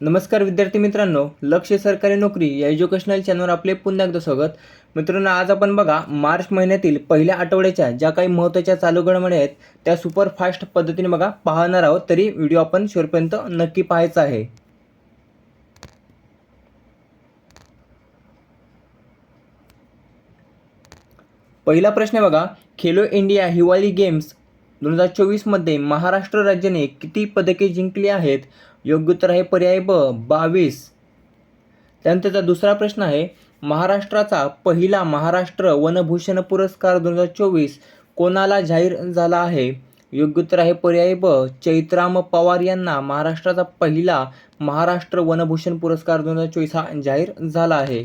नमस्कार विद्यार्थी मित्रांनो लक्ष सरकारी नोकरी या एज्युकेशनल चॅनलवर आपले पुन्हा एकदा स्वागत. मित्रांनो आज आपण बघा मार्च महिन्यातील पहिल्या आठवड्याच्या ज्या काही महत्त्वाच्या चालू घडामोडी आहेत त्या सुपर फास्ट पद्धतीने बघा पाहणार आहोत. तरी व्हिडिओ आपण शेवटपर्यंत नक्की पाहायचा आहे. पहिला प्रश्न आहे बघा खेलो इंडिया हिवाळी गेम्स दोन हजार चोवीसमध्ये महाराष्ट्र राज्याने किती पदके जिंकली आहेत? योग्य उत्तर आहे पर्याय ब बावीस. त्यानंतरचा दुसरा प्रश्न आहे महाराष्ट्राचा पहिला महाराष्ट्र वनभूषण पुरस्कार दोन हजार चोवीस कोणाला जाहीर झाला आहे? योग्य उत्तर आहे पर्याय ब चैत्राम पवार यांना महाराष्ट्राचा पहिला महाराष्ट्र वनभूषण पुरस्कार दोन हजार चोवीस हा जाहीर झाला आहे.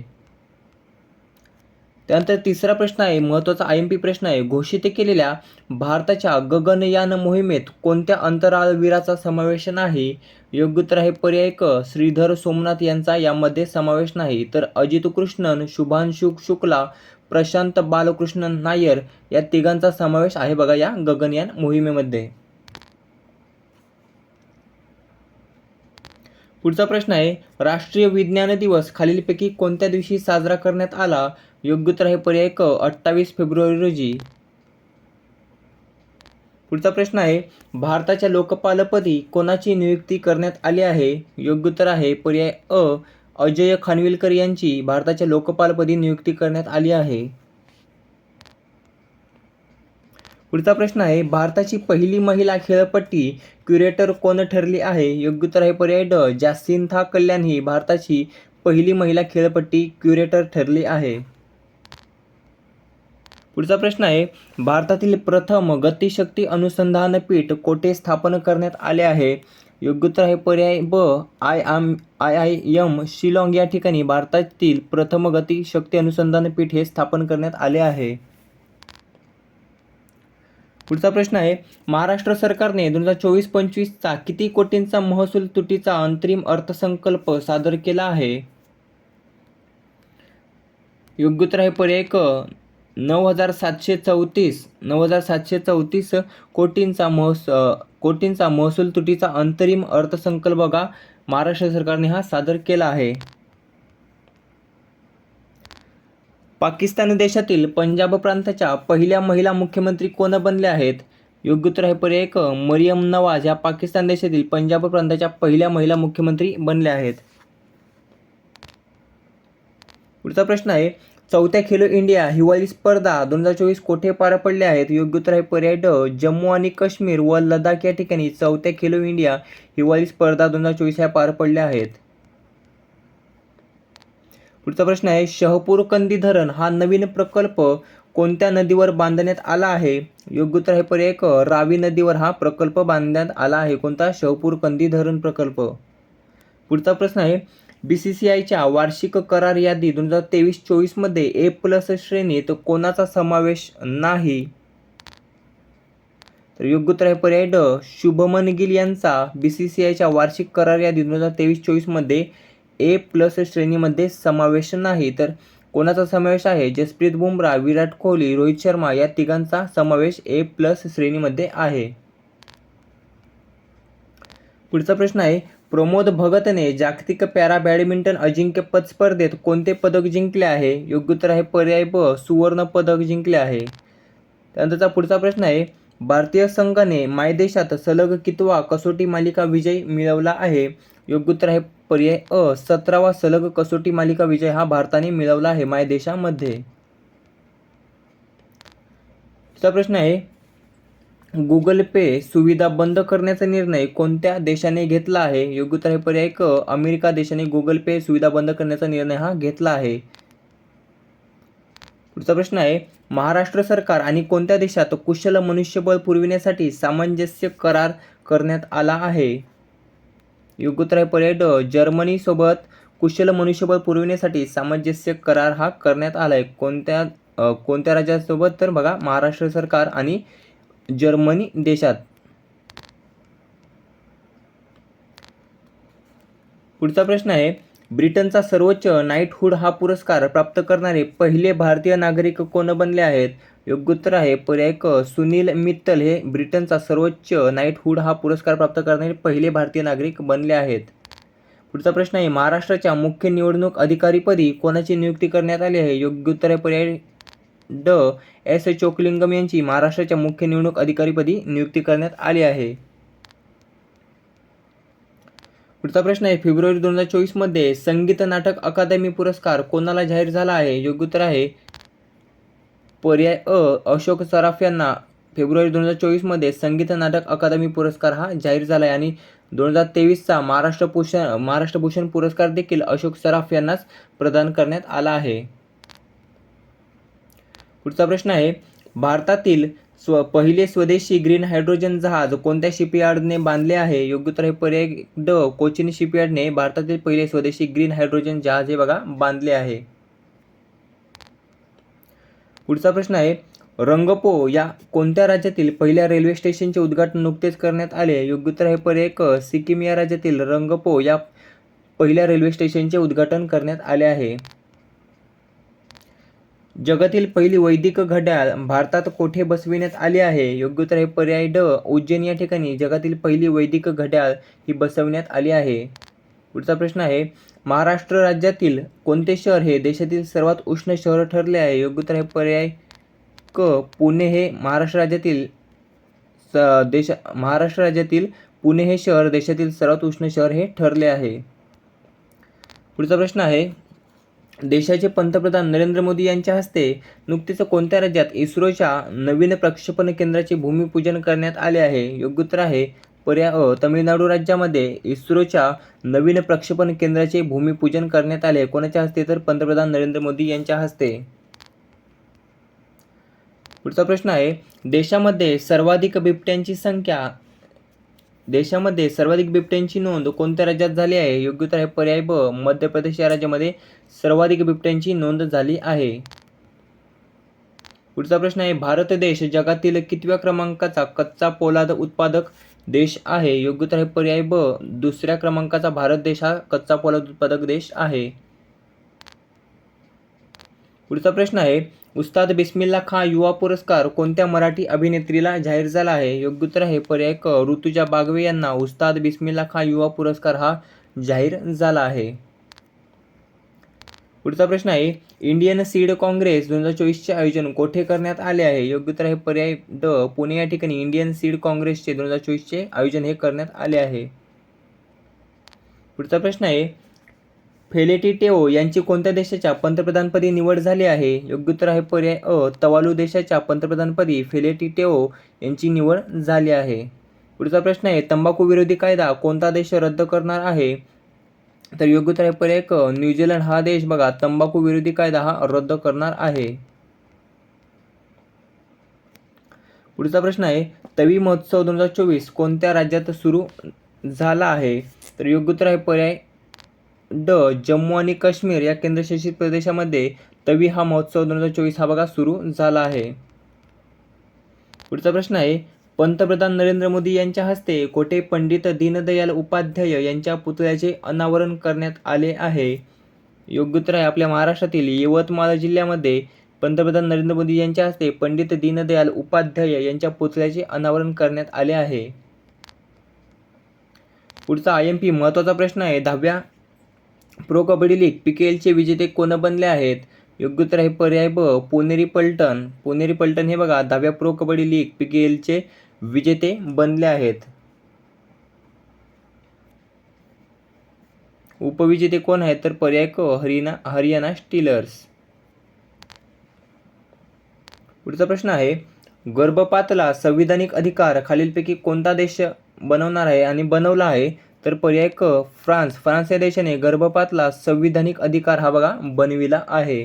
त्यानंतर तिसरा प्रश्न आहे महत्त्वाचा आय एम पी प्रश्न आहे. घोषित केलेल्या भारताच्या गगनयान मोहिमेत कोणत्या अंतराळवीराचा समावेश नाही? योग्य उत्तर आहे पर्याय क श्रीधर सोमनाथ यांचा यामध्ये समावेश नाही. तर अजित कृष्णन शुभांशु शुक्ला प्रशांत बालकृष्णन नायर या तिघांचा समावेश आहे बघा या गगनयान मोहिमेमध्ये. पुढचा प्रश्न आहे राष्ट्रीय विज्ञान दिवस खालीलपैकी कोणत्या दिवशी साजरा करण्यात आला? योग्य उत्तर आहे पर्याय क अठ्ठावीस फेब्रुवारी रोजी. पुढचा प्रश्न आहे भारताच्या लोकपालपदी कोणाची नियुक्ती करण्यात आली आहे? योग्य उत्तर आहे पर्याय अ अजय खानविलकर यांची भारताच्या लोकपालपदी नियुक्ती करण्यात आली आहे. पुढचा प्रश्न आहे भारताची पहिली महिला खेळपट्टी क्युरेटर कोण ठरली आहे? योग्य उत्तर आहे पर्याय ड जासिंथा कल्याण ही भारताची पहिली महिला खेळपट्टी क्युरेटर ठरली आहे. पुढचा प्रश्न आहे भारतातील प्रथम गतिशक्ती अनुसंधान पीठ कोठे स्थापन करण्यात आले आहे? योग्य उत्तर आहे पर्याय ब आय आम आय आय एम शिलाँग. या ठिकाणी भारतातील प्रथम गतिशक्ती अनुसंधान पीठ हे स्थापन करण्यात आले आहे. पुढचा प्रश्न आहे महाराष्ट्र सरकारने दोन हजार चोवीस पंचवीसचा किती कोटींचा महसूल तुटीचा अंतरिम अर्थसंकल्प सादर केला आहे? योग्य उत्तर आहे पर्याय क नऊ हजार सातशे चौतीस नऊ हजार सातशे चौतीस कोटींचा महस कोटींचा महसूल तुटीचा अंतरिम अर्थसंकल्प बघा. महाराष्ट्र सरकारने हा सादर केला आहे. पाकिस्तान देशातील पंजाब प्रांताच्या पहिल्या महिला मुख्यमंत्री कोण बनल्या आहेत? योग्य उत्तर आहे पर्याय एक मरियम नवाज या पाकिस्तान देशातील पंजाब प्रांताच्या पहिल्या महिला मुख्यमंत्री बनल्या आहेत. पुढचा प्रश्न आहे चौथ्या खेलो इंडिया हिवाळी स्पर्धा दोन हजार चोवीस कोठे पार पडले आहेत? योग्य उत्तर आहे पर्याय ड जम्मू आणि काश्मीर व लडाख या ठिकाणी चौथ्या खेलो इंडिया हिवाळी स्पर्धा दोन हजार चोवीस ह्या पार पडल्या आहेत. पुढचा प्रश्न आहे शहपूर कंदी धरण हा नवीन प्रकल्प कोणत्या नदीवर बांधण्यात आला आहे? योग्य उत्तर आहे पर्याय क रावी नदीवर हा प्रकल्प बांधण्यात आला आहे. कोणता? शहपूर कंदी धरण प्रकल्प. पुढचा प्रश्न आहे बी सी सी आयच्या वार्षिक करार यादी दोन हजार तेवीस चोवीसमध्ये ए प्लस श्रेणीत कोणाचा समावेश नाही? तर योग्य उत्तर आहे पर्याय ड. शुभमन गिल यांचा बी सी सी आयच्या वार्षिक करार यादी दोन हजार तेवीस चोवीसमध्ये ए प्लस श्रेणीमध्ये समावेश नाही. तर कोणाचा समावेश आहे? जसप्रीत बुमराह विराट कोहली रोहित शर्मा या तिघांचा समावेश ए प्लस श्रेणीमध्ये आहे. पुढचा प्रश्न आहे प्रमोद भगतने जागतिक पॅरा बॅडमिंटन अजिंक्यपद स्पर्धेत कोणते पदक जिंकले आहे? योग्य उत्तर आहे पर्याय ब सुवर्ण पदक जिंकले आहे. त्यानंतरचा पुढचा प्रश्न आहे भारतीय संघाने मायदेशात सलग कितवा कसोटी मालिका विजय मिळवला आहे? योग्य उत्तर आहे पर्याय अ सतरावा सलग कसोटी मालिका विजय हा भारताने मिळवला आहे मायदेशामध्ये. प्रश्न आहे गुगल पे सुविधा बंद करण्याचा निर्णय कोणत्या देशाने घेतला आहे? योग्य उत्तर आहे पर्याय क अमेरिका देशाने गुगल पे सुविधा बंद करण्याचा निर्णय हा घेतला आहे. पुढचा प्रश्न आहे महाराष्ट्र सरकार आणि कोणत्या देशात कुशल मनुष्यबळ पुरविण्यासाठी सामंजस्य करार करण्यात आला आहे? योग्य उत्तर आहे पर्याय ड जर्मनीसोबत कुशल मनुष्यबळ पुरविण्यासाठी सामंजस्य करार हा करण्यात आला आहे कोणत्या कोणत्या राज्यासोबत? तर बघा महाराष्ट्र सरकार आणि जर्मनी देशात. पुढचा प्रश्न आहे ब्रिटनचा सर्वोच्च नाईटहूड हा पुरस्कार प्राप्त करणारे पहिले भारतीय नागरिक कोण बनले आहेत? योग्य उत्तर आहे पर्याय क सुनील मित्तल हे ब्रिटनचा सर्वोच्च नाईटहूड हा पुरस्कार प्राप्त करणारे पहिले भारतीय नागरिक बनले आहेत. पुढचा प्रश्न आहे महाराष्ट्राच्या मुख्य निवडणूक अधिकारीपदी कोणाची नियुक्ती करण्यात आली आहे? योग्य उत्तर आहे पर्याय ड एस चोकलिंगम यांची महाराष्ट्राच्या मुख्य निवडणूक अधिकारीपदी नियुक्ती करण्यात आली आहे. पुढचा प्रश्न आहे फेब्रुवारी दोन हजार चोवीसमध्ये संगीत नाटक अकादमी पुरस्कार कोणाला जाहीर झाला आहे? योग्य उत्तर आहे पर्याय अ अशोक सराफ यांना. फेब्रुवारी दोन हजार चोवीसमध्ये संगीत नाटक अकादमी पुरस्कार हा जाहीर झाला आहे आणि दोन हजार तेवीसचा महाराष्ट्र भूषण महाराष्ट्र भूषण पुरस्कार देखील अशोक सराफ यांनाच प्रदान करण्यात आला आहे. पुढचा प्रश्न आहे भारतातील स्व पहिले स्वदेशी ग्रीन हायड्रोजन जहाज कोणत्या शिपयार्डने बांधले आहे? योग्य उत्तर हे पर्याय ड कोचिन शिपयार्डने भारतातील पहिले स्वदेशी ग्रीन हायड्रोजन जहाज हे बघा बांधले आहे. पुढचा प्रश्न आहे रंगपो या कोणत्या राज्यातील पहिल्या रेल्वे स्टेशनचे उद्घाटन नुकतेच करण्यात आले? योग्य उत्तर हे पर्याय क सिक्कीम या राज्यातील रंगपो या पहिल्या रेल्वे स्टेशनचे उद्घाटन करण्यात आले आहे. जगातील पहिली वैदिक घड्याळ भारतात कोठे बसविण्यात आली आहे? योग्य उत्तर आहे पर्याय ड उज्जैन या ठिकाणी जगातील पहिली वैदिक घड्याळ ही बसवण्यात आली आहे. पुढचा प्रश्न आहे महाराष्ट्र राज्यातील कोणते शहर हे देशातील सर्वात उष्ण शहर ठरले आहे? योग्य उत्तर आहे पर्याय क पुणे हे महाराष्ट्र राज्यातील स देश महाराष्ट्र राज्यातील पुणे हे शहर देशातील सर्वात उष्ण शहर हे ठरले आहे. पुढचा प्रश्न आहे देशाचे पंतप्रधान नरेंद्र मोदी यांच्या हस्ते नुकतेच कोणत्या राज्यात इस्रोच्या नवीन प्रक्षेपण केंद्राचे भूमिपूजन करण्यात आले आहे? योग्य उत्तर आहे पर्याय तमिळनाडू राज्यामध्ये इस्रोच्या नवीन प्रक्षेपण केंद्राचे भूमिपूजन करण्यात आले कोणाच्या हस्ते? तर पंतप्रधान नरेंद्र मोदी यांच्या हस्ते. पुढचा प्रश्न आहे देशामध्ये सर्वाधिक बिबट्यांची संख्या देशामध्ये सर्वाधिक बिबट्यांची नोंद कोणत्या राज्यात झाली आहे? योग्य उत्तर आहे पर्याय ब मध्य प्रदेश या राज्यामध्ये सर्वाधिक बिबट्यांची नोंद झाली आहे. पुढचा प्रश्न आहे भारत देश जगातील कितव्या क्रमांकाचा कच्चा पोलाद उत्पादक देश आहे? योग्य उत्तर आहे पर्याय ब दुसऱ्या क्रमांकाचा भारत देश हा कच्चा पोलाद उत्पादक देश आहे. पुढचा प्रश्न आहे उस्ताद बिस्मिल्ला खां युवा पुरस्कार कोणत्या मराठी अभिनेत्रीला जाहीर झाला आहे? योग्य उत्तर आहे पर्याय क ऋतुजा बागवे यांना उस्ताद बिस्मिल्ला खां युवा पुरस्कार हा जाहीर झाला आहे. पुढचा प्रश्न आहे इंडियन सीड काँग्रेस दोन हजार चोवीसचे आयोजन कोठे करण्यात आले आहे? योग्य उत्तर आहे पर्याय ड पुणे या ठिकाणी इंडियन सीड काँग्रेसचे दोन हजार चोवीसचे आयोजन हे करण्यात आले आहे. पुढचा प्रश्न आहे फेलेटीटेओ यांची कोणत्या देशाच्या पंतप्रधानपदी निवड झाली आहे? योग्य उत्तर आहे पर्याय अ तवालू देशाच्या पंतप्रधानपदी फेलेटीटेओ यांची निवड झाली आहे. पुढचा प्रश्न आहे तंबाखू विरोधी कायदा कोणता देश रद्द करणार आहे? तर योग्य उत्तर आहे पर्याय क न्यूझीलंड हा देश बघा तंबाखू विरोधी कायदा हा रद्द करणार आहे. पुढचा प्रश्न आहे तवी महोत्सव दोन हजार चोवीस कोणत्या राज्यात सुरू झाला आहे? तर योग्य उत्तर आहे पर्याय ड जम्मू आणि काश्मीर या केंद्रशासित प्रदेशामध्ये तवी हा महोत्सव दोन हजार चोवीस हा बघा सुरू झाला आहे. पुढचा प्रश्न आहे पंतप्रधान नरेंद्र मोदी यांच्या हस्ते कोठे पंडित दीनदयाल उपाध्याय यांच्या पुतळ्याचे अनावरण करण्यात आले आहे? योग्य उत्तर आहे आपल्या महाराष्ट्रातील यवतमाळ जिल्ह्यामध्ये पंतप्रधान नरेंद्र मोदी यांच्या हस्ते पंडित दीनदयाल उपाध्याय यांच्या पुतळ्याचे अनावरण करण्यात आले आहे. पुढचा आय एम पी महत्त्वाचा प्रश्न आहे दहाव्या pro kabaddi league P K एलचे विजेते कोण बनले आहेत? योग्य उत्तर आहे पर्याय ब पुणेरी पलटण. पुणेरी पलटण हे बघा दहाव्या pro kabaddi league P K एलचे विजेते बनले आहेत. उपविजेते कोण आहेत? तर पर्याय क हरिना हरियाणा स्टीलर्स. पुढचा प्रश्न आहे गर्भपातला संविधानिक अधिकार खालीलपैकी कोणता देश बनवणार आहे आणि बनवला आहे? तर पर्याय क फ्रान्स. फ्रान्स या देशाने गर्भपातला संविधानिक अधिकार हा बघा बनविला आहे.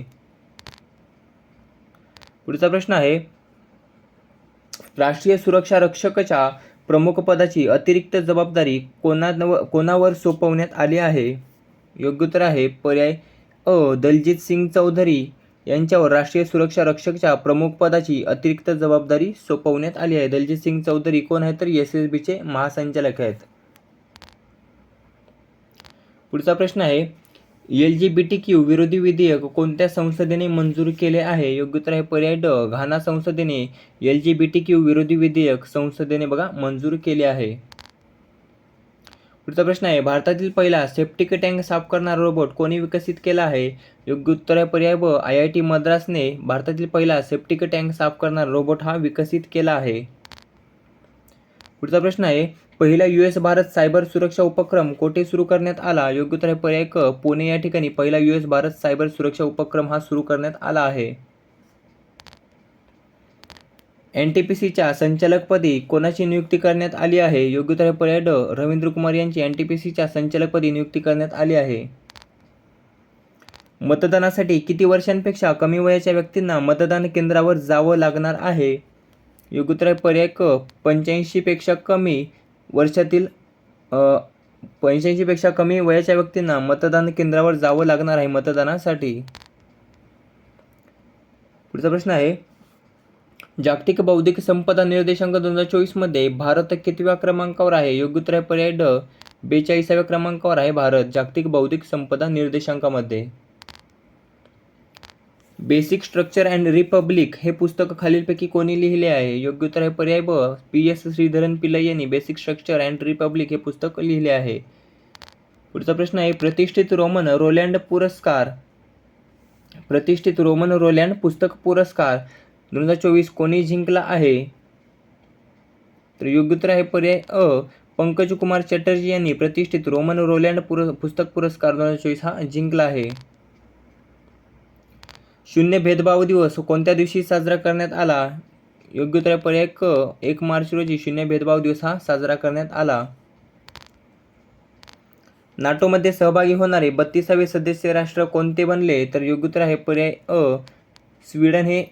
पुढचा प्रश्न आहे राष्ट्रीय सुरक्षा रक्षकाच्या प्रमुख पदाची अतिरिक्त जबाबदारी कोणा कोणावर सोपवण्यात आली आहे? योग्य उत्तर आहे पर्याय अ दलजित सिंग चौधरी यांच्यावर राष्ट्रीय सुरक्षा रक्षकच्या प्रमुख पदाची अतिरिक्त जबाबदारी सोपवण्यात आली आहे. दलजित सिंग चौधरी कोण आहे तर एस एस बीचे महासंचालक आहेत. पुढचा प्रश्न आहे L G B T Q विरोधी विधेयक कोणत्या संसदेने मंजूर केले आहे? योग्य उत्तर आहे पर्याय ड घाना संसदेने L G B T Q विरोधी विधेयक संसदेने बघा मंजूर केले आहे. पुढचा प्रश्न आहे भारतातील पहिला सेप्टिक टँक साफ करणारा रोबोट कोणी विकसित केला आहे? योग्य उत्तर आहे पर्याय ब आय आय टी मद्रासने भारतातील पहिला सेप्टिक टँक साफ करणारा रोबोट हा विकसित केला आहे. पुढचा प्रश्न आहे पहिला यू एस भारत सायबर सुरक्षा उपक्रम कोठे सुरू करण्यात आला? योग्य उत्तर आहे पर्याय क पुणे या ठिकाणी पहिला यू एस भारत सायबर सुरक्षा उपक्रम हा सुरू करण्यात आला आहे. एन टी पी सीच्या संचालकपदी कोणाची नियुक्ती करण्यात आली आहे? योग्य उत्तर आहे पर्याय ड रवींद्र कुमार यांची एन टी पी सीच्या संचालकपदी नियुक्ती करण्यात आली आहे. मतदानासाठी किती वर्षांपेक्षा कमी वयाच्या व्यक्तींना मतदान केंद्रावर जावं लागणार आहे? योग्य उत्तर आहे पर्याय क पंच्याऐंशीपेक्षा कमी वर्षातील पंच्याऐंशीपेक्षा कमी वयाच्या व्यक्तींना मतदान केंद्रावर जावं लागणार आहे मतदानासाठी. पुढचा प्रश्न आहे जागतिक बौद्धिक संपदा निर्देशांक दोन हजार चोवीसमध्ये भारत कितव्या क्रमांकावर आहे? योग्यतर पर्याय ड बेचाळीसाव्या क्रमांकावर आहे भारत जागतिक बौद्धिक संपदा निर्देशांकामध्ये. बेसिक स्ट्रक्चर अँड रिपब्लिक हे पुस्तक खालीलपैकी कोणी लिहिले आहे? योग्य उत्तर आहे पर्याय ब. पी. एस. श्रीधरन पिल्लई यांनी बेसिक स्ट्रक्चर अँड रिपब्लिक हे पुस्तक लिहिले आहे. पुढचा प्रश्न आहे प्रतिष्ठित रोमन रोलँड पुरस्कार. प्रतिष्ठित रोमन रोलँड पुस्तक पुरस्कार. दोन हजार चोवीस कोणी जिंकला आहे? तर योग्य उत्तर आहे पर्याय अ. पंकज कुमार चटर्जी यांनी प्रतिष्ठित रोमन रोलँड पुर पुस्तक पुरस्कार दोन हजार चोवीस हा जिंकला आहे. शून्य भेदभाव दिवस कोणत्या दिवशी साजरा करण्यात आला? योग्य उत्तर पर्याय क एक मार्च रोजी शून्य भेदभाव दिवस हा साजरा करण्यात आला. नाटोमध्ये सहभागी होणारे बत्तीसावे सदस्य राष्ट्र कोणते बनले? तर योग्य उत्तर आहे पर्याय अ स्वीडन हे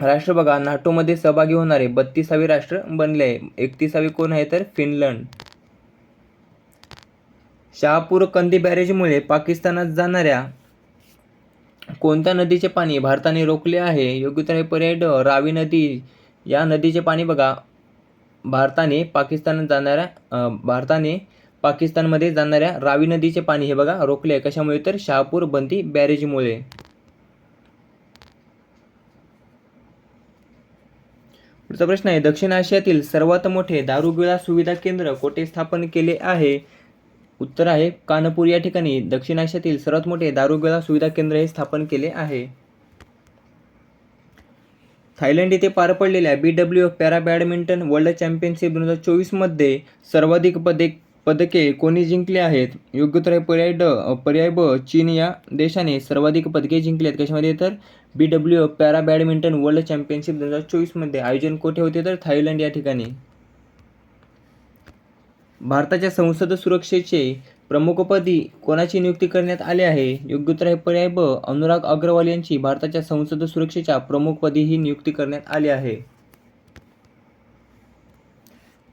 राष्ट्र बघा. नाटोमध्ये सहभागी होणारे बत्तीसावे राष्ट्र बनले. आहे एकतीसावे कोण आहे? तर फिनलंड. शहापूर कंदी बॅरेजमुळे पाकिस्तानात जाणाऱ्या कोणत्या नदीचे पाणी भारताने रोखले आहे? योग्य उत्तर आहे पर्याय ड रावी नदी. या नदीचे पाणी बघा. भारताने पाकिस्तानात जाणाऱ्या भारताने पाकिस्तानमध्ये जाणाऱ्या रावी नदीचे पाणी हे बघा रोखले आहे. कशामुळे तर? शहापूर बंदी बॅरेजमुळे. पुढचा प्रश्न आहे. दक्षिण आशियातील सर्वात मोठे दारुगोळा सुविधा केंद्र कोठे स्थापन केले आहे? उत्तर आहे कानपूर या ठिकाणी दक्षिण आशियातील सर्वात मोठे दारुगोळा सुविधा केंद्र हे स्थापन केले आहे. थायलंड येथे पार पडलेल्या B W F para badminton world championship दोन हजार चोवीसमध्ये सर्वाधिक पदे पदके कोणी जिंकली आहेत? योग्य पर्याय ड पर्याय ब चीन या देशाने सर्वाधिक पदके जिंकली आहेत. कशामध्ये? तर B W F para badminton world championship दोन हजार चोवीसमध्ये आयोजन कोठे होते? तर थायलंड या ठिकाणी. भारताच्या संसद सुरक्षेचे प्रमुखपदी कोणाची नियुक्ती करण्यात आली आहे? योग्य उत्तर आहे पर्याय ब. अनुराग अग्रवाल यांची भारताच्या संसद सुरक्षेच्या प्रमुखपदी ही नियुक्ती करण्यात आली आहे.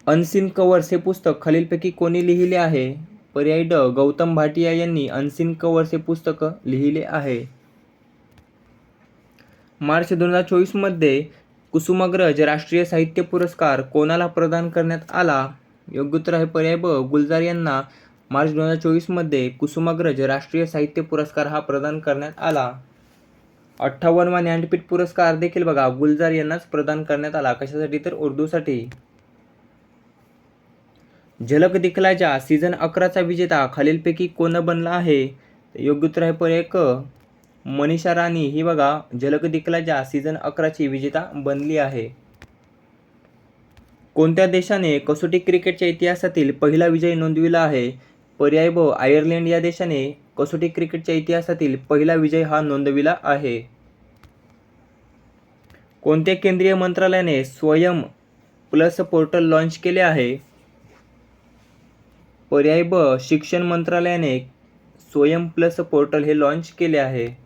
अनसिन कवर्स हे पुस्तक खालीलपैकी कोणी लिहिले आहे? पर्याय ड. गौतम भाटिया यांनी अनसिन कवर्स हे पुस्तक लिहिले आहे. मार्च दोन हजार चोवीसमध्ये कुसुमाग्रज राष्ट्रीय साहित्य पुरस्कार कोणाला प्रदान करण्यात आला? योग्य उत्तर आहे पर्याय ब गुलजार यांना मार्च दोन हजार चोवीसमध्ये कुसुमाग्रज राष्ट्रीय साहित्य पुरस्कार हा प्रदान करण्यात आला. अठ्ठावन्नवा ज्ञानपीठ पुरस्कार देखील बघा गुलजार यांनाच प्रदान करण्यात आला. कशासाठी? तर उर्दूसाठी. झलक दिखलाच्या सीझन अकराचा विजेता खालीलपैकी कोण बनला आहे? योग्य उत्तर आहे पर्याय क मनीषा राणी. ही बघा झलक दिखलाच्या सीझन अकराची विजेता बनली आहे. कोणत्या देशाने कसोटी क्रिकेटच्या इतिहासातील पहिला विजय नोंदविला आहे? पर्याय ब आयर्लंड या देशाने कसोटी क्रिकेटच्या इतिहासातील पहिला विजय हा नोंदविला आहे. कोणत्या केंद्रीय मंत्रालयाने स्वयं प्लस पोर्टल लॉन्च केले आहे? पर्याय ब शिक्षण मंत्रालयाने स्वयं प्लस पोर्टल हे लॉन्च केले आहे.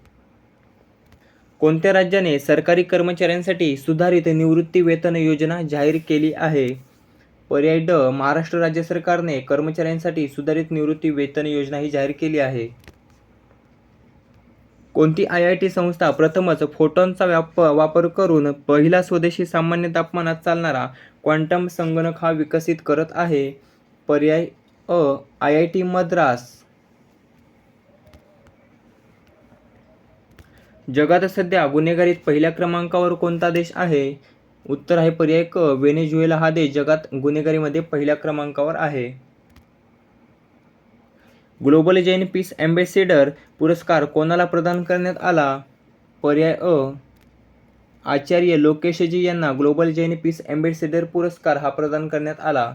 कोणत्या राज्याने सरकारी कर्मचाऱ्यांसाठी सुधारित निवृत्ती वेतन योजना जाहीर केली आहे? पर्याय ड. महाराष्ट्र राज्य सरकारने कर्मचाऱ्यांसाठी सुधारित निवृत्ती वेतन योजना ही जाहीर केली आहे. कोणती आय आय टी संस्था प्रथमच फोटॉनचा व्याप वापर करून पहिला स्वदेशी सामान्य तापमानात चालणारा क्वांटम संगणक हा विकसित करत आहे? पर्याय अ. आय आय टी मद्रास जगात सध्या गुन्हेगारीत पहिल्या क्रमांकावर कोणता देश आहे? उत्तर आहे पर्याय क व्हेनेझुएला हा देश जगात गुन्हेगारीमध्ये पहिल्या क्रमांकावर आहे. ग्लोबल जैन पीस अँबेसेडर पुरस्कार कोणाला प्रदान करण्यात आला? पर्याय अ. आचार्य लोकेशजी यांना ग्लोबल जैन पीस अँबेसेडर पुरस्कार हा प्रदान करण्यात आला.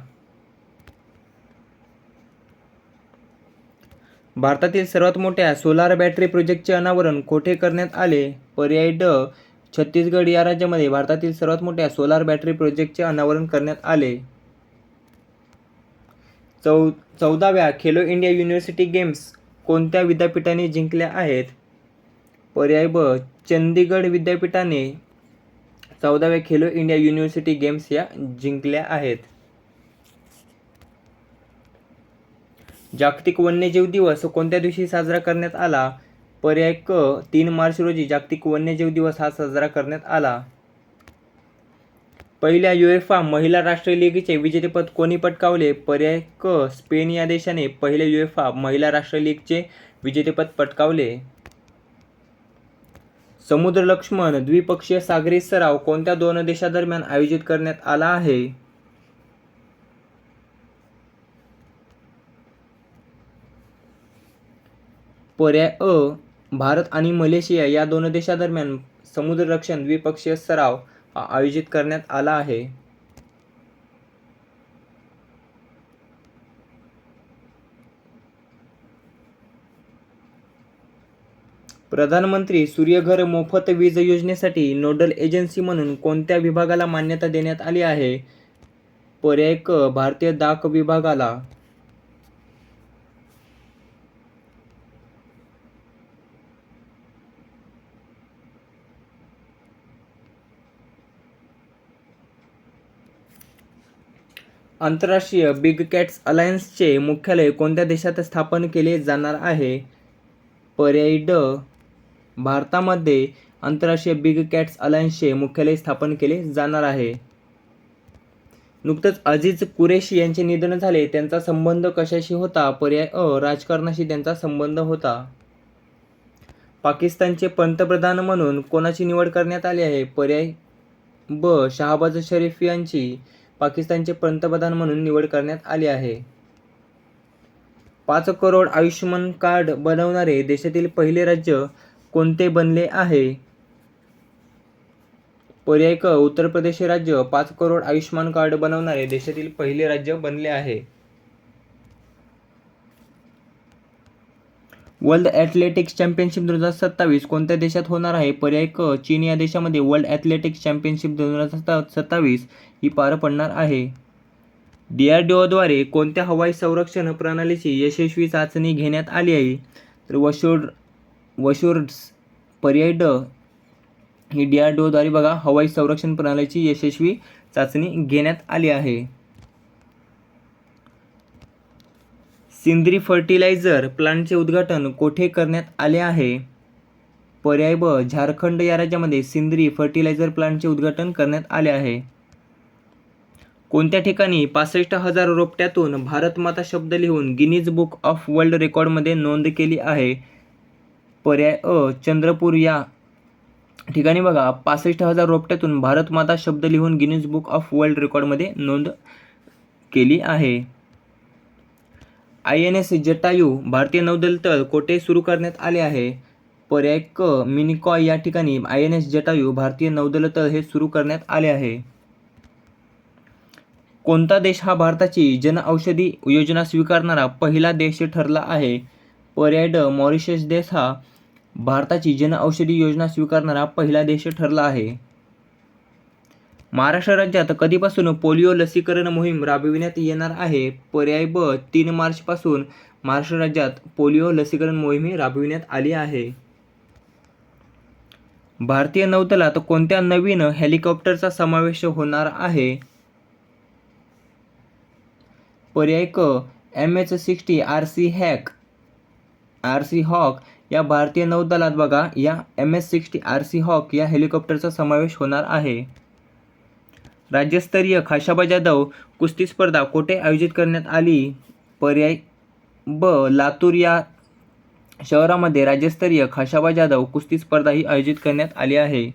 भारतातील सर्वात मोठ्या सोलार बॅटरी प्रोजेक्टचे अनावरण कोठे करण्यात आले? पर्याय ड छत्तीसगड या राज्यामध्ये भारतातील सर्वात मोठ्या सोलार बॅटरी प्रोजेक्टचे अनावरण करण्यात आले. चौ चौदाव्या खेलो इंडिया युनिव्हर्सिटी गेम्स कोणत्या विद्यापीठाने जिंकल्या आहेत? पर्याय ब चंदीगड विद्यापीठाने चौदाव्या खेलो इंडिया युनिव्हर्सिटी गेम्स या जिंकल्या आहेत. जागतिक वन्यजीव दिवस कोणत्या दिवशी साजरा करण्यात आला? पर्याय क तीन मार्च रोजी जागतिक वन्यजीव दिवस हा साजरा करण्यात आला. पहिल्या युएफा महिला राष्ट्रीय लीगचे विजेतेपद कोणी पटकावले? पर्याय क स्पेन या देशाने पहिल्या युएफा महिला राष्ट्रीय लीगचे विजेतेपद पटकावले. समुद्र लक्ष्मण द्विपक्षीय सागरी सराव कोणत्या दोन देशादरम्यान आयोजित करण्यात आला आहे? पर्याय अ भारत आणि मलेशिया या दोन देशादरम्यान समुद्ररक्षण द्विपक्षीय सराव आयोजित करण्यात आला आहे. प्रधानमंत्री सूर्यघर मोफत वीज योजनेसाठी नोडल एजन्सी म्हणून कोणत्या विभागाला मान्यता देण्यात आली आहे? पर्याय क भारतीय डाक विभागाला आंतरराष्ट्रीय बिग कॅट्स अलायन्सचे मुख्यालय कोणत्या देशात स्थापन केले जाणार आहे? पर्याय ड. भारतामध्ये आंतरराष्ट्रीय बिग कॅट्स अलायन्सचे मुख्यालय स्थापन केले जाणार आहे. नुकतंच अजीज कुरेशी यांचे निधन झाले. त्यांचा संबंध कशाशी होता? पर्याय अ. राजकारणाशी त्यांचा संबंध होता. पाकिस्तानचे पंतप्रधान म्हणून कोणाची निवड करण्यात आली आहे? पर्याय ब. शहाबाज शरीफ यांची पाकिस्तानचे पंतप्रधान म्हणून निवड करण्यात आली आहे. पाच करोड आयुष्यमान कार्ड बनवणारे देशातील पहिले राज्य कोणते बनले आहे? पर्याय क उत्तर प्रदेश राज्य पाच करोड आयुष्यमान कार्ड बनवणारे देशातील पहिले राज्य बनले आहे. वर्ल्ड ॲथलेटिक्स चॅम्पियनशिप दोन हजार सत्तावीस कोणत्या देशात होणार आहे? पर्याय क चीन या देशामध्ये वर्ल्ड ॲथलेटिक्स चॅम्पियनशिप दोन हजार सत्ता सत्तावीस ही पार पडणार आहे. डी आर डी ओद्वारे कोणत्या हवाई संरक्षण प्रणालीची यशस्वी चाचणी घेण्यात आली आहे? तर वशोड वशोर्ड्स पर्याय ड ही डी आर डी ओद्वारे बघा हवाई संरक्षण प्रणालीची यशस्वी चाचणी घेण्यात आली आहे. सिंद्री फर्टिलायझर प्लांटचे उद्घाटन कोठे करण्यात आले आहे? पर्याय ब झारखंड या राज्यामध्ये सिंद्री फर्टिलायझर प्लांटचे उद्घाटन करण्यात आले आहे. कोणत्या ठिकाणी पासष्ट हजार रोपट्यातून भारतमाता शब्द लिहून गिनीज बुक ऑफ वर्ल्ड रेकॉर्डमध्ये नोंद केली आहे? पर्याय अ चंद्रपूर या ठिकाणी बघा पासष्ट हजार रोपट्यातून भारतमाता शब्द लिहून गिनीज बुक ऑफ वर्ल्ड रेकॉर्डमध्ये नोंद केली आहे. आय एन एस जटायू भारतीय नौदल तळ कोठे सुरू करण्यात आले आहे. पर्याय क मिनिकॉय या ठिकाणी आय एन एस जटायू भारतीय नौदल तळ हे सुरू करण्यात आले आहे. कोणता देश हा भारताची जनऔषधी योजना स्वीकारणारा पहिला देश ठरला आहे? पर्याय ड मॉरिशस देश हा भारताची जनऔषधी योजना स्वीकारणारा पहिला देश ठरला आहे. महाराष्ट्र राज्यात कधीपासून पोलिओ लसीकरण मोहीम राबविण्यात येणार आहे? पर्याय ब तीन मार्चपासून महाराष्ट्र राज्यात पोलिओ लसीकरण मोहीम राबविण्यात आली आहे. भारतीय नौदलात कोणत्या नवीन हेलिकॉप्टरचा समावेश होणार आहे? पर्याय क M H sixty R Seahawk R Seahawk या भारतीय नौदलात बघा या M S sixty R Seahawk या हेलिकॉप्टरचा समावेश होणार आहे. राज्यस्तरीय खाशाबा जाधव कुस्ती स्पर्धा कोठे आयोजित करण्यात आली? पर्याय ब. लातूर या शहरामध्ये राज्यस्तरीय खाशाबा जाधव कुस्ती स्पर्धा ही आयोजित करण्यात आली आहे.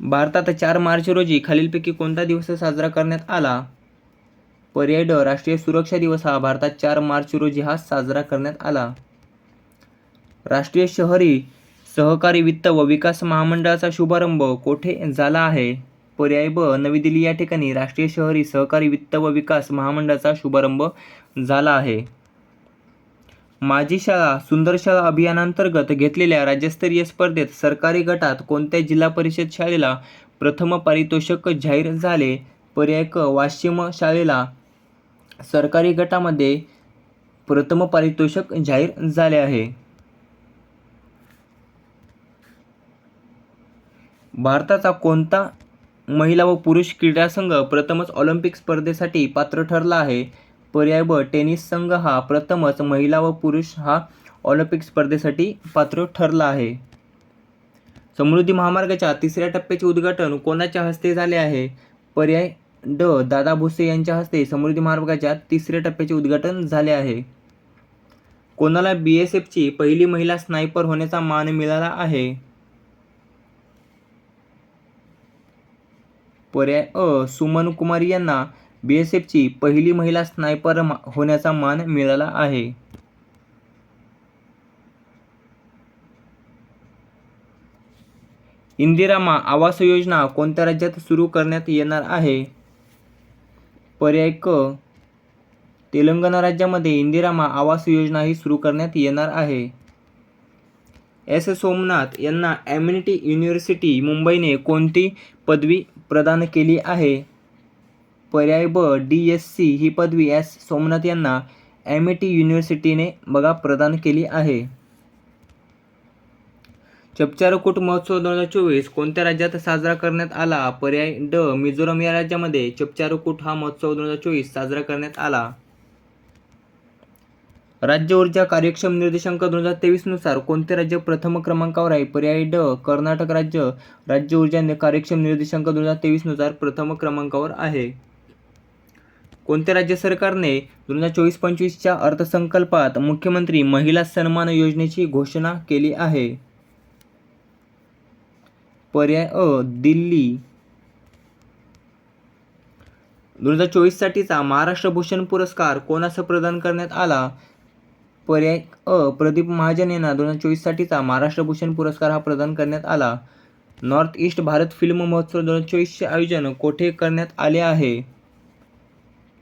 भारतात चार मार्च रोजी खालीलपैकी कोणता दिवस साजरा करण्यात आला? पर्याय ड. राष्ट्रीय सुरक्षा दिवस हा भारतात चार मार्च रोजी हा साजरा करण्यात आला. राष्ट्रीय शहरी सहकारी वित्त व विकास महामंडळाचा शुभारंभ कोठे झाला आहे? पर्याय ब नवी दिल्ली या ठिकाणी राष्ट्रीय शहरी सहकारी वित्त व विकास महामंडळाचा शुभारंभ झाला आहे. माझी शाळा सुंदर शाळा अभियानांतर्गत घेतलेल्या राज्यस्तरीय स्पर्धेत सरकारी गटात कोणत्या जिल्हा परिषद शाळेला प्रथम पारितोषिक जाहीर झाले? पर्याय क वाशिम शाळेला सरकारी गटामध्ये प्रथम पारितोषिक जाहीर झाले आहे. भारताचा कोणता महिला व पुरुष क्रीडा संघ प्रथमच ऑलिम्पिक स्पर्धेसाठी पात्र ठरला आहे? पर्याय ब टेनिस संघ हा प्रथमच महिला व पुरुष हा ऑलिम्पिक स्पर्धेसाठी पात्र ठरला आहे. समृद्धी महामार्गाच्या तिसऱ्या टप्प्याचे उद्घाटन कोणाच्या हस्ते झाले आहे? पर्याय ड दादा भुसे यांच्या हस्ते समृद्धी महामार्गाच्या तिसऱ्या टप्प्याचे उद्घाटन झाले आहे. कोणाला बी एस एफची पहिली महिला स्नायपर होण्याचा मान मिळाला आहे? पर्याय अ सुमन कुमारी यांना बी एस एफची पहिली महिला स्नायपर होण्याचा मान मिळाला आहे. इंदिरामा आवास योजना कोणत्या राज्यात सुरू करण्यात येणार आहे? पर्याय क तेलंगणा राज्यामध्ये इंदिरामा आवास योजना ही सुरू करण्यात येणार आहे. एस. सोमनाथ यांना ॲम्युनिटी युनिव्हर्सिटी मुंबईने कोणती पदवी प्रदान केली आहे. पर्याय ब डी एस सी ही पदवी एस. सोमनाथ यांना ॲमिटी युनिव्हर्सिटीने बघा प्रदान केली आहे. चपचारकूट महोत्सव दोन हजार चोवीस कोणत्या राज्यात साजरा करण्यात आला? पर्याय ड मिझोरम या राज्यामध्ये चपचारकूट हा महोत्सव दोन हजार चोवीस साजरा करण्यात आला. राज्य ऊर्जा कार्यक्षम निर्देशांक दोन हजार तेवीसनुसार कोणते राज्य प्रथम क्रमांकावर आहे? पर्याय ड कर्नाटक राज्य. राज्य ऊर्जा कार्यक्षम निर्देशांक दोन हजार तेवीसनुसार प्रथम क्रमांकावर आहे. कोणत्या राज्य सरकारने दोन हजार चोवीस पंचवीसच्या अर्थसंकल्पात मुख्यमंत्री महिला सन्मान योजनेची घोषणा केली आहे? पर्याय अ दिल्ली. दोन हजार चोवीससाठीचा महाराष्ट्र भूषण पुरस्कार कोणास प्रदान करण्यात आला? पर्याय अ. प्रदीप महाजन यांना दोन हजार चोवीससाठीचा महाराष्ट्र भूषण पुरस्कार हा प्रदान करण्यात आला. नॉर्थ ईस्ट भारत फिल्म महोत्सव दोन हजार चोवीसचे आयोजन कोठे करण्यात आले आहे?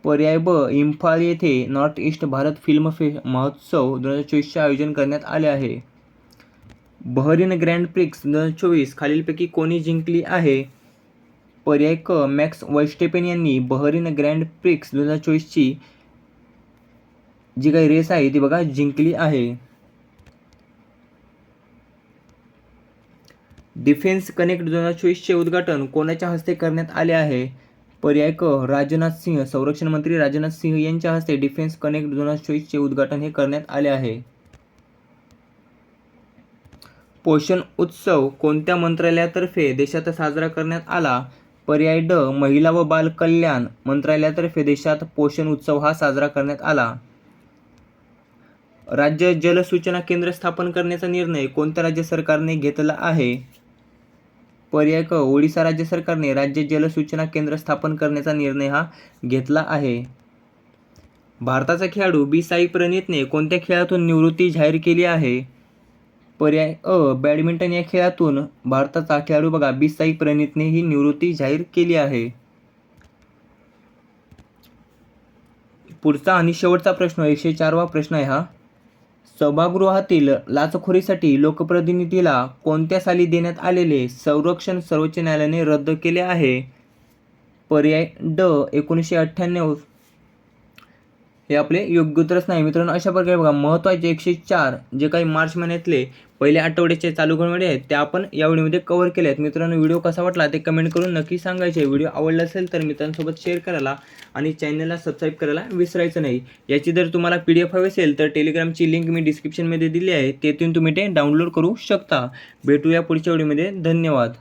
पर्याय ब. इम्फाळ येथे नॉर्थ ईस्ट भारत फिल्म फे महोत्सव दोन हजार चोवीसचे आयोजन करण्यात आले आहे. बहरीन ग्रँड प्रिक्स दोन हजार चोवीस खालीलपैकी कोणी जिंकली आहे? पर्याय क. मॅक्स वैस्टेपेन यांनी बहरीन ग्रँड प्रिक्स दोन हजार चोवीसची जी काही रेस आहे ती बघा जिंकली आहे. डिफेन्स कनेक्ट दोन हजार चोवीसचे उद्घाटन कोणाच्या हस्ते करण्यात आले आहे? पर्याय क राजनाथ सिंह संरक्षण मंत्री राजनाथ सिंह यांच्या हस्ते डिफेन्स कनेक्ट दोन हजार चोवीसचे उद्घाटन हे करण्यात आले आहे. पोषण उत्सव कोणत्या मंत्रालयातर्फे देशात साजरा करण्यात आला? पर्याय ड महिला व बाल कल्याण मंत्रालयातर्फे देशात पोषण उत्सव हा साजरा करण्यात आला. राज्य जलसूचना केंद्र स्थापन करण्याचा निर्णय कोणत्या राज्य सरकारने घेतला आहे? पर्याय क ओडिसा राज्य सरकारने राज्य जलसूचना केंद्र स्थापन करण्याचा निर्णय हा घेतला आहे. भारताचा खेळाडू बी. साई प्रणीतने कोणत्या खेळातून निवृत्ती जाहीर केली आहे? पर्याय अ बॅडमिंटन या खेळातून भारताचा खेळाडू बघा बी. साई प्रणीतने ही निवृत्ती जाहीर केली आहे. पुढचा आणि शेवटचा प्रश्न एकशे चारवा प्रश्न आहे हा. सभागृहातील लाचखोरीसाठी लोकप्रतिनिधीला कोणत्या साली देण्यात आलेले संरक्षण सर्वोच्च न्यायालयाने रद्द केले आहे? पर्याय ड एकोणीसशे अठ्ठ्याण्णव हे आपले योग्य उत्तरच नाही. मित्रांनो अशा प्रकारे बघा महत्त्वाचे एकशे चार जे काही मार्च महिन्यातले पहिल्या आठवड्याचे चालू घडामोडी आहेत त्या आपण या व्हिडिओमध्ये कव्हर केले आहेत. मित्रांनो व्हिडिओ कसा वाटला ते कमेंट करून नक्की सांगायचे. व्हिडिओ आवडला असेल तर मित्रांसोबत शेअर करायला आणि चॅनलला सबस्क्राईब करायला विसरायचं नाही. याची जर तुम्हाला पी डी एफ हवी असेल तर टेलिग्रामची लिंक मी डिस्क्रिप्शनमध्ये दिली आहे. तेथून तुम्ही ते डाउनलोड करू शकता. भेटूया पुढच्या व्हिडिओमध्ये. धन्यवाद.